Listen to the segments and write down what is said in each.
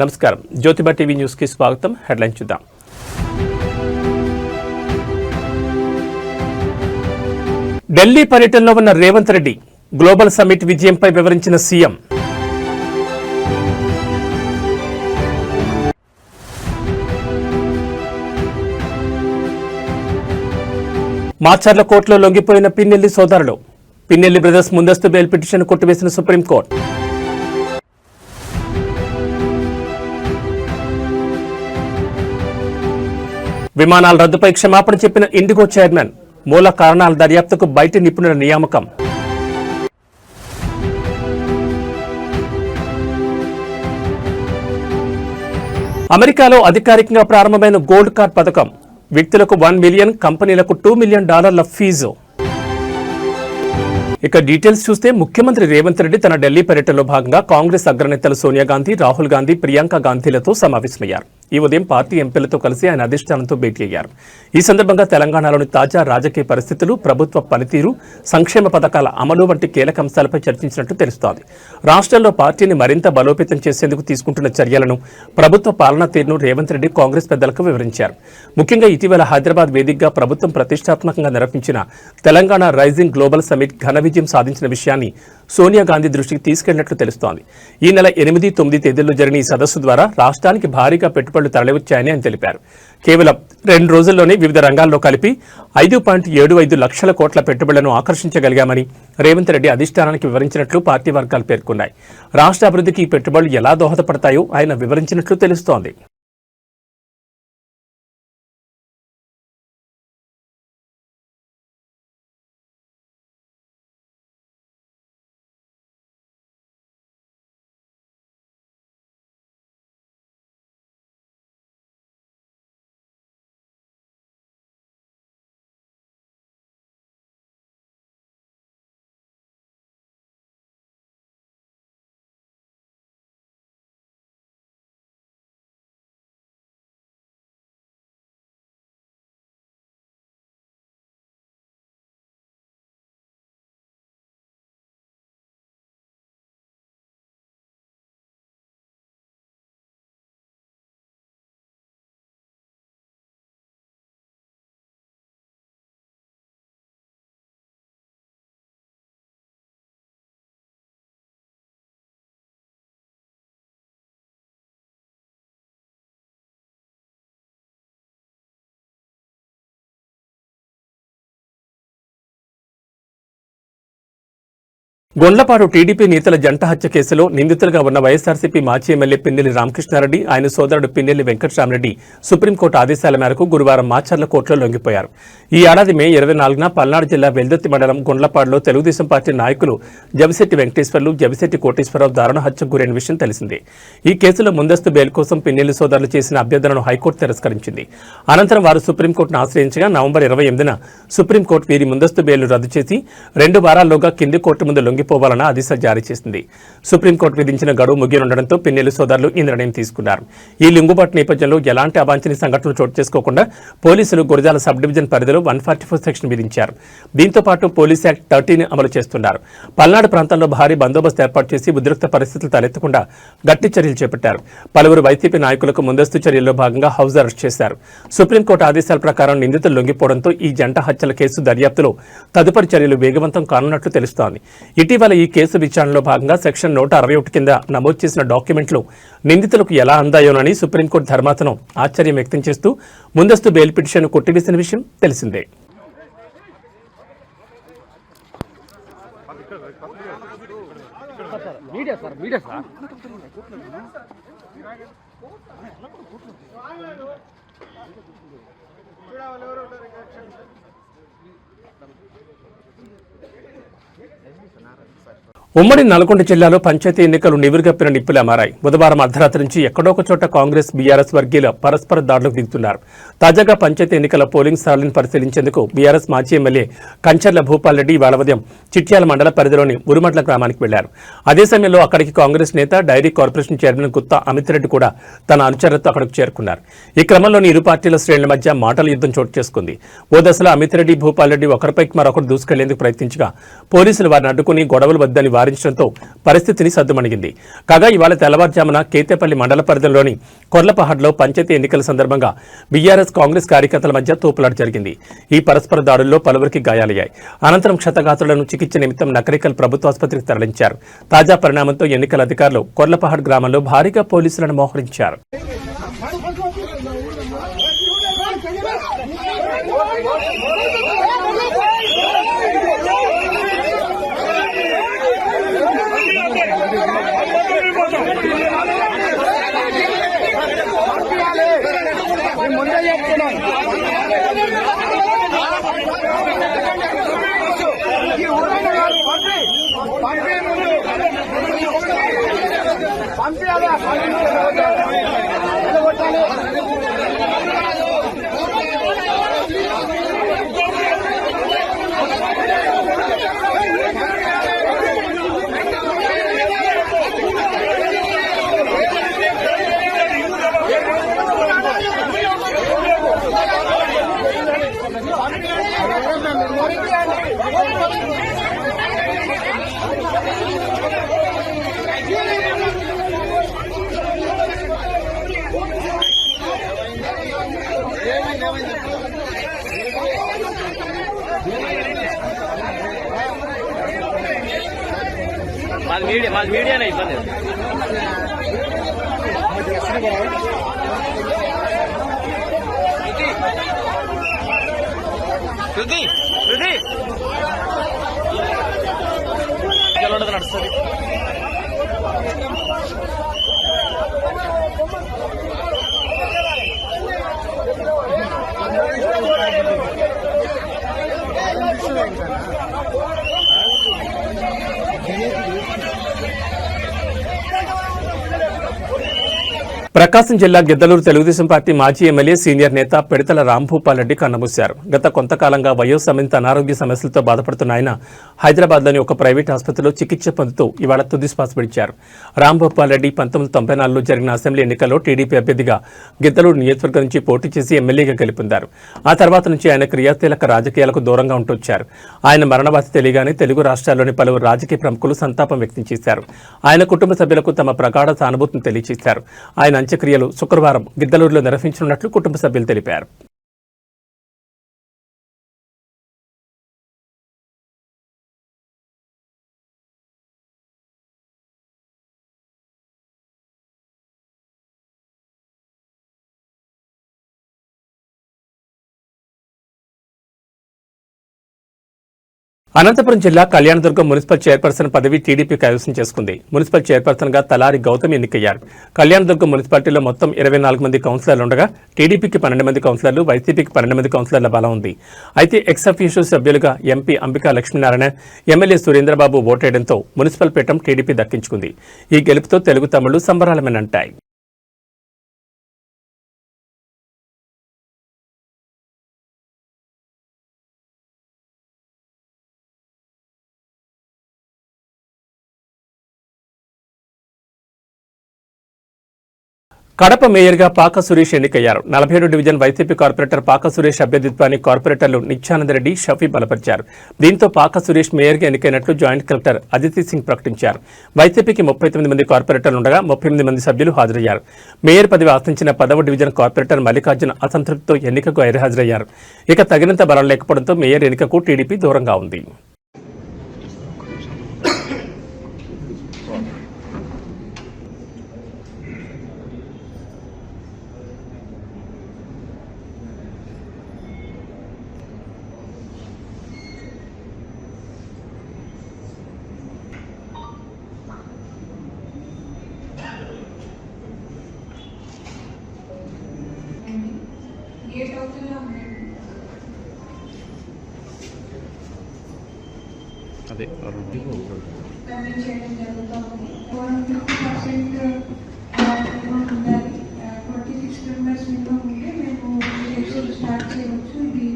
నమస్కారం. జ్యోతిబా టీవీ న్యూస్కి స్వాగతం. హెడ్లైన్ చూద్దాం. ఢిల్లీ పర్యటనలో ఉన్న రేవంత్ రెడ్డి గ్లోబల్ సమ్మిట్ విజయంపై వివరించిన సీఎం. మాచర్ల కోర్టులో లొంగిపోయిన పిన్నెల్లి సోదరులు. పిన్నెల్లి బ్రదర్స్ ముందస్తు బెయిల్ పిటిషన్ కొట్టివేసిన సుప్రీంకోర్టు. విమానాల రద్దుపై క్షమాపణ చెప్పిన ఇండిగో చైర్మన్ మూల కారణాల దర్యాప్తుకు బయటి నిపుణుల నియామకం. అమెరికాలో అధికారికంగా ప్రారంభమైన గోల్డ్ కార్డ్ పథకం వ్యక్తులకు వన్ మిలియన్ కంపెనీలకు టూ మిలియన్ డాలర్ల ఫీజు. ఇక డీటెయిల్స్ చూస్తే ముఖ్యమంత్రి రేవంత్ రెడ్డి తన ఢిల్లీ పర్యటనలో భాగంగా కాంగ్రెస్ అగ్రనేతలు సోనియా గాంధీ రాహుల్ గాంధీ ప్రియాంక గాంధీలతో సమావేశమయ్యారు. ఈ ఉదయం పార్టీ ఎంపీలతో కలిసి ఆయన అధిష్టానంతో భేటీ అయ్యారు. ఈ సందర్భంగా తెలంగాణలోని తాజా రాజకీయ పరిస్థితులు ప్రభుత్వ పనితీరు సంక్షేమ పథకాల అమలు వంటి కీలక అంశాలపై చర్చించినట్టు తెలుస్తోంది. రాష్ట్రంలో పార్టీని మరింత బలోపేతం చేసేందుకు తీసుకుంటున్న చర్యలను ప్రభుత్వ పాలనా తీరును రేవంత్ రెడ్డి కాంగ్రెస్ పెద్దలకు వివరించారు. ముఖ్యంగా ఇటీవల హైదరాబాద్ వేదికగా ప్రభుత్వం ప్రతిష్టాత్మకంగా నిర్వహించిన తెలంగాణ రైజింగ్ గ్లోబల్ సమిట్ ఘన విజయం సాధించిన విషయాన్ని సోనియా గాంధీ దృష్టికి తీసుకెళ్ళినట్లు తెలుస్తోంది. ఈ నెల ఎనిమిది తొమ్మిది తేదీల్లో జరిగిన ఈ సదస్సు ద్వారా రాష్ట్రానికి భారీగా పెట్టుబడులు తరలివచ్చాయని ఆయన తెలిపారు. కేవలం రెండు రోజుల్లోనే వివిధ రంగాల్లో కలిపి ఐదు పాయింట్ ఏడు ఐదు లక్షల కోట్ల పెట్టుబడులను ఆకర్షించగలిగామని రేవంత్ రెడ్డి అధిష్టానానికి వివరించినట్లు పార్టీ వర్గాలు పేర్కొన్నాయి. రాష్ట్ర అభివృద్ధికి ఈ పెట్టుబడులు ఎలా దోహదపడతాయో ఆయన వివరించినట్లు తెలుస్తోంది. గొండ్లపాడు టీడీపీ నేతల జంట హత్య కేసులో నిందితులుగా ఉన్న వైఎస్ఆర్సీపీ మాజీ ఎమ్మెల్యే పిన్నెల్లి రామకృష్ణారెడ్డి ఆయన సోదరుడు పిన్నెల్లి వెంకటరామరెడ్డి సుప్రీంకోర్టు ఆదేశాల మేరకు గురువారం మాచర్ల కోర్టులో లొంగిపోయారు. ఈ ఏడాది మే ఇరవై నాలుగున పల్నాడు జిల్లా వెల్దుర్తి మండలం గుండ్లపాడులో తెలుగుదేశం పార్టీ నాయకులు జవిశెట్టి వెంకటేశ్వర్లు జవిశెట్టి కోటేశ్వరరావు దారుణ హత్యకు గురైన విషయం తెలిసిందే. ఈ కేసులో ముందస్తు బెయిల్ కోసం పిన్నెల్లి సోదరులు చేసిన అభ్యర్థనను హైకోర్టు తిరస్కరించింది. అనంతరం వారు సుప్రీంకోర్టును ఆశ్రయించగా నవంబర్ ఇరవై ఎనిమిదిన సుప్రీంకోర్టు వీరి ముందస్తు బెయిల్ను రద్దు చేసి రెండు వారాల్లోగా కింది కోర్టు ముందు లొంగిపోవాలన్న ఆదేశాలు జారీ చేసింది. సుప్రీంకోర్టు విధించిన గడువు ముగియనుండడంతో పిన్నెల్లి సోదరులు ఈ నిర్ణయం తీసుకున్నారు. ఈ లింగుబాటు నేపథ్యంలో ఎలాంటి అవాంఛనీయ సంఘటనలు చోటు చేసుకోకుండా పోలీసులు గురజాల సబ్ డివిజన్ పరిధిలో వన్ ఫార్టీ ఫోర్ సెక్షన్ విధించారు. దీంతో పాటు పోలీస్ యాక్ట్ థర్టీని అమలు చేస్తున్నారు. పల్నాడు ప్రాంతంలో భారీ బందోబస్తు ఏర్పాటు చేసి ఉద్రిక్త పరిస్థితులు తలెత్తకుండా గట్టి చర్యలు చేపట్టారు. పలువురు వైసీపీ నాయకులకు ముందస్తు చర్యల్లో భాగంగా హౌస్ అరెస్ట్ చేశారు. సుప్రీంకోర్టు ఆదేశాల ప్రకారం నిందితులు లొంగిపోవడంతో ఈ జంట హత్యల కేసు దర్యాప్తులో తదుపరి చర్యలు వేగవంతం కానున్నట్లు తెలుస్తోంది. ఇటీవల ఈ కేసు విచారణలో భాగంగా సెక్షన్ నూట అరవై ఒకటి కింద నమోదు చేసిన డాక్యుమెంట్లు నిందితులకు ఎలా అందాయోనని సుప్రీంకోర్టు ధర్మాసనం ఆశ్చర్యం వ్యక్తం చేస్తూ ముందస్తు బెయిల్ పిటిషన్ కొట్టివేసిన విషయం తెలిసిందే. మీడియా సార్ మీడియా సార్ ఉమ్మడి నల్గొండ జిల్లాలో పంచాయతీ ఎన్నికలు నివురుగప్పిన నిప్పులా మారాయి. బుధవారం అర్ధరాత్రి నుంచి ఎక్కడో ఒక చోట కాంగ్రెస్ బీఆర్ఎస్ వర్గీయుల పరస్పర దాడులకు దిగుతున్నారు. తాజాగా పంచాయతీ ఎన్నికల పోలింగ్ స్థలాలను పరిశీలించేందుకు బీఆర్ఎస్ మాజీ ఎమ్మెల్యే కంచర్ల భూపాల్ రెడ్డి ఇవాళ ఉదయం చిట్యాల మండల పరిధిలోని ఉరుమట్ల గ్రామానికి వెళ్ళారు. అదే సమయంలో అక్కడికి కాంగ్రెస్ నేత dairy corporation chairman Gutha Amit Reddy కూడా తన అనుచరులతో అక్కడికి చేరుకున్నారు. ఈ క్రమంలోని ఇరు పార్టీల శ్రేణుల మధ్య మాటల యుద్ధం చోటు చేసుకుంది. ఓ దశలో అమిత్ రెడ్డి భూపాల్ రెడ్డి ఒకరిపైకి మరొకరు దూసుకెళ్ళేందుకు ప్రయత్నించగా పోలీసులు వారిని అడ్డుకుని గొడవలు వద్దని వారు వారించడంతో పరిస్థితిని సద్దుమణిగింది కాగా ఇవాళ తెల్లవారుజామున కేతేపల్లి మండల పరిధిలోని కొర్లపహాడ్లో పంచాయతీ ఎన్నికల సందర్భంగా బీఆర్ఎస్ కాంగ్రెస్ కార్యకర్తల మధ్య తోపులాట జరిగింది. ఈ పరస్పర దాడుల్లో పలువురికి గాయాలయ్యాయి. అనంతరం క్షతగాత్రులను చికిత్స నిమిత్తం నకరికల్ ప్రభుత్వాసుపత్రికి తరలించారు. తాజా పరిణామంతో ఎన్నికల అధికారులు కొర్లపహాడ్ గ్రామంలో భారీగా పోలీసులను మోహరించారు. మాది మీడియా మాది మీడియానే ఇబ్బంది లేదు. శృతి ప్రకాశం జిల్లా గిద్దలూరు తెలుగుదేశం పార్టీ మాజీ ఎమ్మెల్యే సీనియర్ నేత పెడితల రాంభూపాల్ రెడ్డి కన్నమూశారు. గత కొంతకాలంగా వయోసమిత అనారోగ్య సమస్యలతో బాధపడుతున్న ఆయన హైదరాబాద్లోని ఒక ప్రైవేట్ ఆసుపత్రిలో చికిత్స పొందుతూ ఇవాళ తుది శ్వాస విడిచారు. రాంభూపాల్ రెడ్డి పంతొమ్మిది తొంభై నాలుగులో జరిగిన అసెంబ్లీ ఎన్నికల్లో టీడీపీ అభ్యర్థిగా గిద్దలూరు నియోజకవర్గం నుంచి పోటీ చేసి ఎమ్మెల్యేగా గెలుపొందారు. ఆ తర్వాత నుంచి ఆయన క్రియాశీలక రాజకీయాలకు దూరంగా ఉంటొచ్చారు. ఆయన మరణవార్త తెలియగానే తెలుగు రాష్ట్రాల్లోని పలువురు రాజకీయ ప్రముఖులు సంతాపం వ్యక్తం చేశారు. ఆయన కుటుంబ సభ్యులకు తమ ప్రగాఢ సానుభూతిని తెలియజేశారు. ఆయన అంత్యక్రియలు శుక్రవారం గిద్దలూరులో నిర్వహించనున్నట్లు కుటుంబ సభ్యులు తెలిపారు. అనంతపురం జిల్లా కళ్యాణదుర్గం మున్సిపల్ చైర్పర్సన్ పదవి టీడీపీ కైవసం చేసుకుంది. మున్సిపల్ చైర్పర్సన్గా తలారి గౌతమ్ ఎన్నికయ్యారు. కళ్యాణదుర్గం మున్సిపాలిటీలో మొత్తం ఇరవై నాలుగు మంది కౌన్సిలర్లు ఉండగా టీడీపీకి పన్నెండు మంది కౌన్సిలర్లు వైసీపీకి పన్నెండు మంది కౌన్సిలర్ల బలం ఉంది. అయితే ex officio MP Ambika Lakshminarayana MLA Surendrababu ఓటేయడంతో municipal పీఠం టీడీపీ దక్కించుకుంది. ఈ గెలుపుతో తెలుగు తమిళ్ళు సంబరాలమేనంటాయి. కడప మేయర్గా పాక సురేష్ ఎన్నికయ్యారు. నలభై ఏడు డివిజన్ వైసీపీ కార్పొరేటర్ పాక సురేష్ అభ్యర్థిత్వాన్ని కార్పొరేటర్లు నిత్యానందరెడ్డి షఫీ బలపరిచారు. దీంతో పాక సురేష్ మేయర్గా ఎన్నికైనట్లు జాయింట్ కలెక్టర్ అదితి సింగ్ ప్రకటించారు. వైసీపీకి ముప్పై తొమ్మిది మంది కార్పొరేటర్లు ఉండగా ముప్పై ఎనిమిది మంది సభ్యులు హాజరయ్యారు. మేయర్ పదవి ఆశించిన పదవ డివిజన్ కార్పొరేటర్ మల్లికార్జున అసంతృప్తితో ఎన్నికకు గైర్హాజరయ్యారు ఇక తగినంత బలం లేకపోవడంతో మేయర్ ఎన్నికకు టీడీపీ దూరంగా ఉంది. ఎలక్షన్ స్టార్ట్ చేయవచ్చు ఇది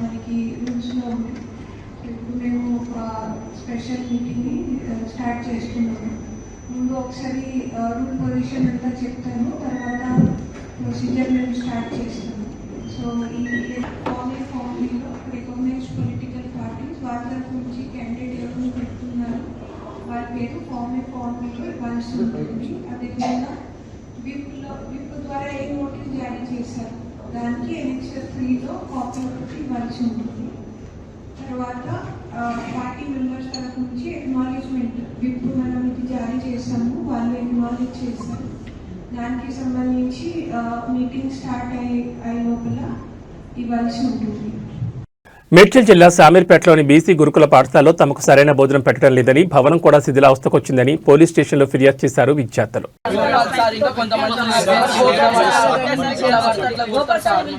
మనకి రూమ్స్లో ఉంది ఇప్పుడు మేము స్పెషల్ మీటింగ్ని స్టార్ట్ చేస్తున్నాము ముందు ఒకసారి రూల్ పొజిషన్ అంతా చెప్తాను తర్వాత ప్రొసీజర్ మేము స్టార్ట్ చేస్తాము సో ఈ ఫామ్ ఫామ్లీలో రికగ్నైజ్డ్ పొలిటికల్ పార్టీస్ వాళ్ళ తరఫు నుంచి క్యాండిడేట్ ఎవరు పెడుతున్నారు వారి ఉంటుంది అదేవిధంగా విప్లో విప్ ద్వారా ఏ నోటీస్ జారీ చేశారు? దానికి ఎలక్షన్ త్రీలో కాపీ ఒకటి ఇవ్వాల్సి ఉంటుంది. తర్వాత పార్టీ మెంబర్స్ తరఫు నుంచి ఎక్నాలజ్మెంట్ విప్ మనం ఇది జారీ చేశాము వాళ్ళు ఎక్నాలజ్ చేశారు. దానికి సంబంధించి మీటింగ్ స్టార్ట్ అయ్యే అయ్యే లోపల ఇవ్వాల్సి ఉంటుంది. మేడ్చల్ జిల్లా శామీర్పేటలోని బీసీ గురుకుల పాఠశాలలో తమకు సరైన భోజనం పెట్టడం లేదని భవనం కూడా శిథిలావస్థకొచ్చిందని పోలీస్ స్టేషన్లో ఫిర్యాదు చేశారు విద్యార్థులు. సార్ ఇంకా కొంతమంది ఉన్నారు సార్.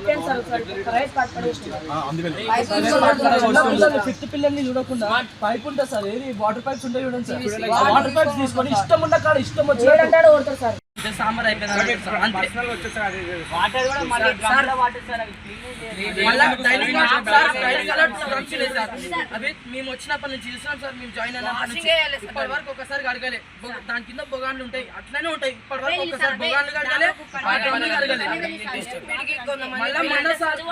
ఫిఫ్త్ పిల్లల్ని చూడకుండా పైప్ ఉంటుంది సార్ ఏది? వాటర్ పైప్స్ ఉంటాయి చూడండి సార్. ఆ వాటర్ పైప్స్ తీసుకొని ఇష్టం ఉన్న కాడ ఇష్టం వచ్చి సాంబార్. అవి మేము వచ్చినప్పటి నుంచి చూస్తున్నాం సార్ మేము జాయిన్ అయినప్పటి వరకు ఒకసారి కడగలే. బొగ- దాని కింద బొగాన్లు ఉంటాయి. అట్లనే ఉంటాయి. ఇప్పటి వరకు ఒకసారి బొగాన్లు కడగలే. మళ్ళా మొన్న సార్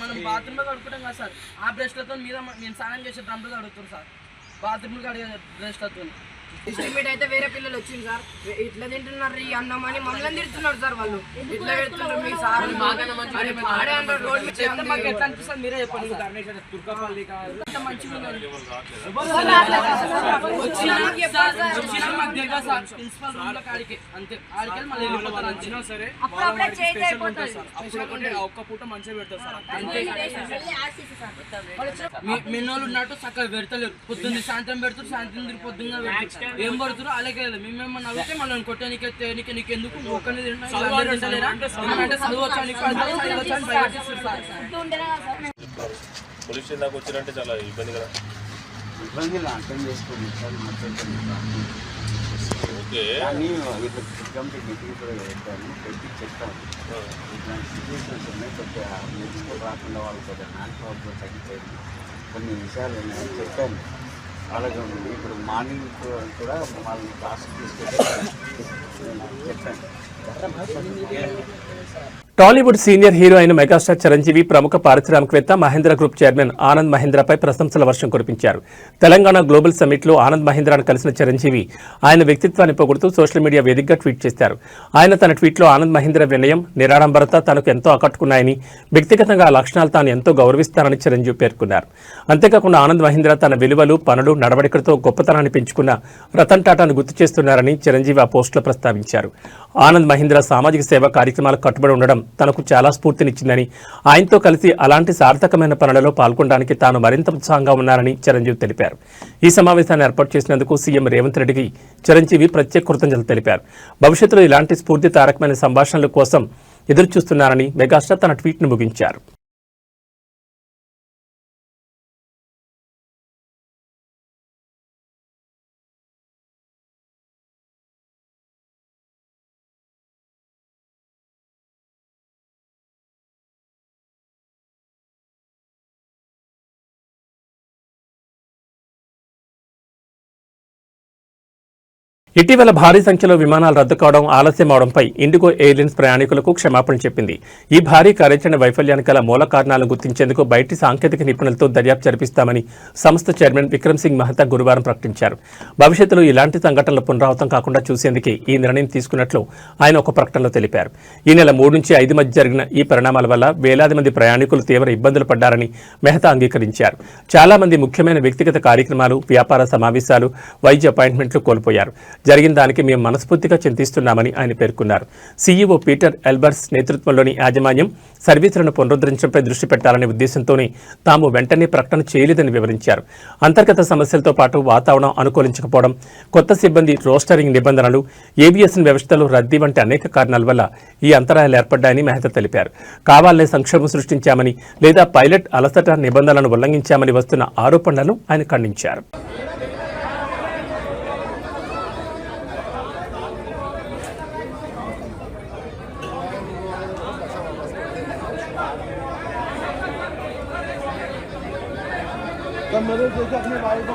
మనం బాత్రూమ్లో కడుకుంటాం కదా సార్. ఆ బ్రష్లతో మీద మ- మేము స్నానం చేసే డ్రమ్లు కడుగుతాం సార్. బాత్రూమ్ కడిగే బ్రష్లతో ఎస్టిమేట్ అయితే వేరే పిల్లలు వచ్చింది సార్. ఇట్లా తింటున్నారు ఈ అన్నం అని మమ్మల్ని తిడుతున్నారు సార్ వాళ్ళు. ఇట్లా పెడుతున్నారు మీ సార్. అని ఆడే అన్నారు రోడ్ మీద చెప్తే మాకు ఎట్లా అనిపిస్తుంది మీరే చెప్పండి. ఒక్క పూట మంచిగా పెడతారు సార్. అంతే. మీ- మిన్నోళ్ళు ఉన్నట్టు చక్కగా పెడతలేరు. పొద్దున్న సాయంత్రం పెడతారు సాయంత్రం తిరిగి పొద్దున్న ఏం పడుతారు అలాగే మేమేమన్నా అడిగితే మళ్ళీ కొట్టే నీకే నీకు నీకు ఎందుకు ఒక్కనే. పోలీస్ దాకా వచ్చినంటే చాలా ఇబ్బంది కదా. ఇబ్బందులు అర్థం చేసుకోండి. Sir okay. కానీ ఇప్పుడు కంపెనీ మీటింగ్ కూడా పెట్టాను పెట్టి చెప్తాను. ఇట్లాంటి సిచ్యువేషన్స్ ఉన్నాయి కొద్దిగా నెక్స్ట్ రాకుండా వాళ్ళు కొద్దిగా హ్యాండ్ పవర్తో తగ్గిపోయింది. కొన్ని విషయాలు ఉన్నాయి అలాగే ఉంది. ఇప్పుడు మార్నింగ్ కూడా మమ్మల్ని క్లాస్కి తీసుకెళ్ళి నేను చెప్పాను. టాలీవుడ్ సీనియర్ హీరో అయిన మెగాస్టార్ చిరంజీవి ప్రముఖ పారిశ్రామికవేత్త మహేంద్ర గ్రూప్ చైర్మన్ ఆనంద్ మహేంద్రపై ప్రశంసల వర్షం కురిపించారు. తెలంగాణ గ్లోబల్ సమ్మిట్లో ఆనంద్ మహేంద్రాను కలిసిన చిరంజీవి ఆయన వ్యక్తిత్వాన్ని పొగుడుతూ సోషల్ మీడియా వేదికగా ట్వీట్ చేశారు. ఆయన తన ట్వీట్లో ఆనంద్ మహేంద్ర వినయం నిరాడంబరత తనకు ఎంతో ఆకట్టుకున్నాయని వ్యక్తిగతంగా ఆ లక్షణాలు తాను ఎంతో గౌరవిస్తానని చిరంజీవి పేర్కొన్నారు. అంతేకాకుండా ఆనంద్ మహేంద్ర తన విలువలు పనులు నడవడికలతో గొప్పతనాన్ని పెంచుకున్న రతన్ టాటాను గుర్తు చేస్తున్నారని చిరంజీవి ఆ పోస్టులో ప్రస్తావించారు. ఆనంద్ మహీంద్ర సామాజిక సేవా కార్యక్రమాలకు కట్టుబడి ఉండడం తనకు చాలా స్ఫూర్తినిచ్చిందని ఆయనతో కలిసి అలాంటి సార్థకమైన పనులలో పాల్గొనడానికి తాను మరింత ఉత్సాహంగా ఉన్నారని చిరంజీవి తెలిపారు. ఈ సమావేశాన్ని ఏర్పాటు చేసినందుకు సీఎం రేవంత్ రెడ్డికి చిరంజీవి ప్రత్యేక కృతజ్ఞతలు తెలిపారు. భవిష్యత్తులో ఇలాంటి స్ఫూర్తి తారకమైన సంభాషణల కోసం ఎదురుచూస్తున్నారని మెగాస్టార్ తన ట్వీట్ను ముగించారు. ఇటీవల భారీ సంఖ్యలో విమానాలు రద్దు కావడం ఆలస్యం అవడంపై ఇండిగో ఎయిర్లైన్స్ ప్రయాణికులకు క్షమాపణ చెప్పింది. ఈ భారీ కార్యాచరణ వైఫల్యానికి గల మూల కారణాలను గుర్తించేందుకు బయటి సాంకేతిక నిపుణులతో దర్యాప్తు జరిపిస్తామని సంస్థ చైర్మన్ విక్రమ్ సింగ్ మహతా గురువారం ప్రకటించారు. భవిష్యత్తులో ఇలాంటి సంఘటనలు పునరావృతం కాకుండా చూసేందుకే ఈ నిర్ణయం తీసుకున్నట్లు ఆయన ఒక ప్రకటనలో తెలిపారు. ఈ నెల మూడు నుంచి ఐదు మధ్య జరిగిన ఈ పరిణామాల వల్ల వేలాది మంది ప్రయాణికులు తీవ్ర ఇబ్బందులు పడ్డారని మెహతా అంగీకరించారు. చాలా మంది ముఖ్యమైన వ్యక్తిగత కార్యక్రమాలు వ్యాపార సమావేశాలు వైద్య అపాయింట్మెంట్లు కోల్పోయారు. జరిగిన దానికి మేము మనస్ఫూర్తిగా చింతిస్తున్నామని ఆయన పేర్కొన్నారు. సీఈఓ పీటర్ ఎల్బర్స్ నేతృత్వంలోని యాజమాన్యం సర్వీసులను పునరుద్ధరించడంపై దృష్టి పెట్టాలనే ఉద్దేశంతోనే తాము వెంటనే ప్రకటన చేయలేదని వివరించారు. అంతర్గత సమస్యలతో పాటు వాతావరణం అనుకూలించకపోవడం కొత్త సిబ్బంది రోస్టరింగ్ నిబంధనలు ఏవియేషన్ వ్యవస్థలో రద్దీ వంటి అనేక కారణాల వల్ల ఈ అంతరాయాలు ఏర్పడ్డాయని మెహతా తెలిపారు. కావాలనే సంక్షోభం సృష్టించామని లేదా పైలట్ అలసట నిబంధనలను ఉల్లంఘించామని వస్తున్న ఆరోపణలను ఆయన ఖండించారు. तो मेरे जैसे अपने भाई को